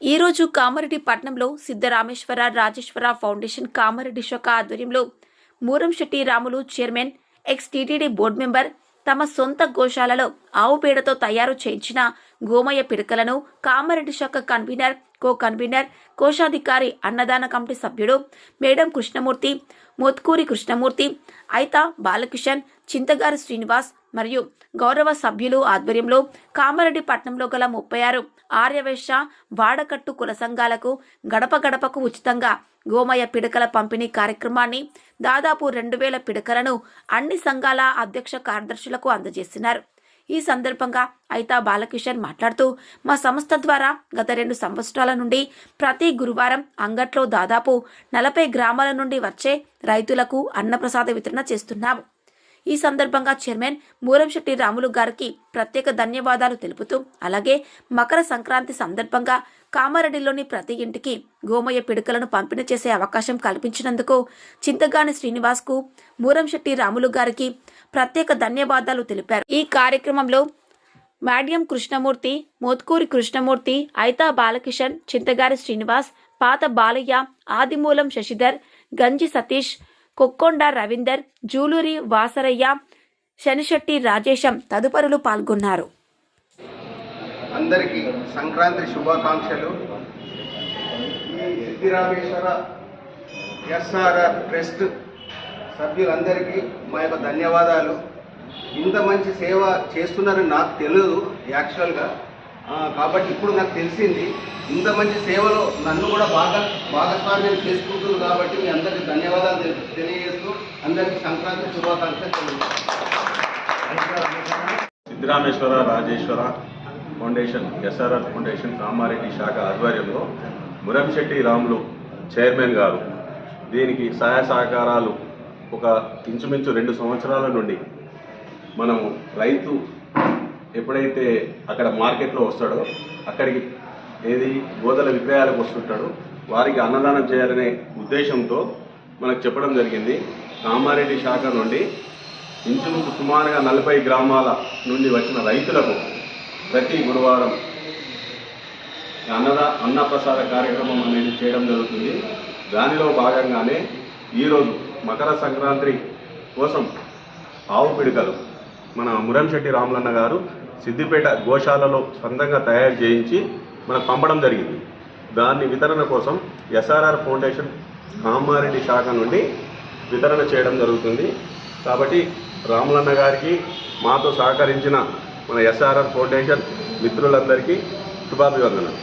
ఈరోజు కామారెడ్డి పట్నంలో సిద్ధరామేశ్వర రాజేశ్వర ఫౌండేషన్ కామారెడ్డి శాఖ ఆధ్వర్యంలో Muramshetty Ramulu chairman ex TTD board member తమ సొంత గోశాలలో ఆవు పేడతో తయారు చేయించిన గోమయ పిడకలను కామారెడ్డి శాఖ కన్వీనర్ కో కన్వీనర్ కోశాధికారి అన్నదాన కమిటీ సభ్యుడు మేడం కృష్ణమూర్తి మోత్కూరి కృష్ణమూర్తి ఐతా బాలకిషన్ చింతగారి శ్రీనివాస్ మరియు గౌరవ సభ్యులు ఆధ్వర్యంలో కామారెడ్డి పట్టణంలో గల ముప్పై ఆరు ఆర్యవేశ్య వాడకట్టు కుల సంఘాలకు గడప గడపకు ఉచితంగా గోమయ పిడకల పంపిణీ కార్యక్రమాన్ని దాదాపు రెండు వేల పిడకలను అన్ని సంఘాల అధ్యక్ష కార్యదర్శులకు అందజేసినారు. ఈ సందర్భంగా అయితా బాలకిషన్ మాట్లాడుతూ మా సంస్థ ద్వారా గత రెండు సంవత్సరాల నుండి ప్రతి గురువారం అంగట్లో దాదాపు నలభై గ్రామాల నుండి వచ్చే రైతులకు అన్నప్రసాద వితరణ చేస్తున్నాము. ఈ సందర్భంగా చైర్మన్ మూరంశెట్టి రాములు గారికి ప్రత్యేక ధన్యవాదాలు తెలుపుతూ అలాగే మకర సంక్రాంతి సందర్భంగా కామారెడ్డిలోని ప్రతి ఇంటికి గోమయ పిడకలను పంపిణీ చేసే అవకాశం కల్పించినందుకు చింతగాని శ్రీనివాస్కు మూరంశెట్టి రాములు గారికి ప్రత్యేక ధన్యవాదాలు తెలిపారు. ఈ కార్యక్రమంలో మాడ్యం కృష్ణమూర్తి మోత్కూరి కృష్ణమూర్తి ఐతా బాలకిషన్ చింతగారి శ్రీనివాస్ పాత బాలయ్య ఆదిమూలం శశిధర్ గంజి సతీష్ కొక్కొండ రవీందర్ జూలూరి వాసరయ్య శనిశెట్టి రాజేశం తదుపరులు పాల్గొన్నారు. అందరికీ సంక్రాంతి శుభాకాంక్షలు. ఈ సిద్ధిరామేశ్వర ఎస్ఆర్ఆర్ ట్రస్ట్ సభ్యులందరికీ మా యొక్క ధన్యవాదాలు. ఇంత మంచి సేవ చేస్తున్నారని నాకు తెలియదు యాక్చువల్గా. కాబట్టి ఇప్పుడు నాకు తెలిసింది ఇంత మంచి సేవలో నన్ను కూడా బాగా భాగస్వామ్యం చేసుకుంటుంది కాబట్టి మీ అందరికీ ధన్యవాదాలు తెలియజేస్తూ అందరికీ సంక్రాంతి శుభాకాంక్షలు తెలియజేస్తాను Siddharameshwara Rajeshwara foundation SRR foundation Kamareddy శాఖ ఆధ్వర్యంలో మురంశెట్టి రాములు చైర్మన్ గారు దీనికి సహాయ సహకారాలు ఒక ఇంచుమించు రెండు సంవత్సరాల నుండి మనము రైతు ఎప్పుడైతే అక్కడ మార్కెట్లో వస్తాడో అక్కడికి ఏది గోదల విక్రయాలకు వస్తుంటాడో వారికి అన్నదానం చేయాలనే ఉద్దేశంతో మనకు చెప్పడం జరిగింది. కామారెడ్డి శాఖ నుండి ఇంచుమించు సుమారుగా నలభై గ్రామాల నుండి వచ్చిన రైతులకు ప్రతి గురువారం అన్నదా అన్నప్రసాద కార్యక్రమం అనేది చేయడం జరుగుతుంది. దానిలో భాగంగానే ఈరోజు మకర సంక్రాంతి కోసం ఆవు పిడకలు. మన మురంశెట్టి రాములన్న గారు సిద్దిపేట గోశాలలో సొంతంగా తయారు చేయించి మనకు పంపడం జరిగింది. దాన్ని వితరణ కోసం ఎస్ఆర్ఆర్ ఫౌండేషన్ కామారెడ్డి శాఖ నుండి వితరణ చేయడం జరుగుతుంది. కాబట్టి రాములన్న గారికి మాతో సహకరించిన మన ఎస్ఆర్ఆర్ ఫౌండేషన్ మిత్రులందరికీ శుభాభివందనలు.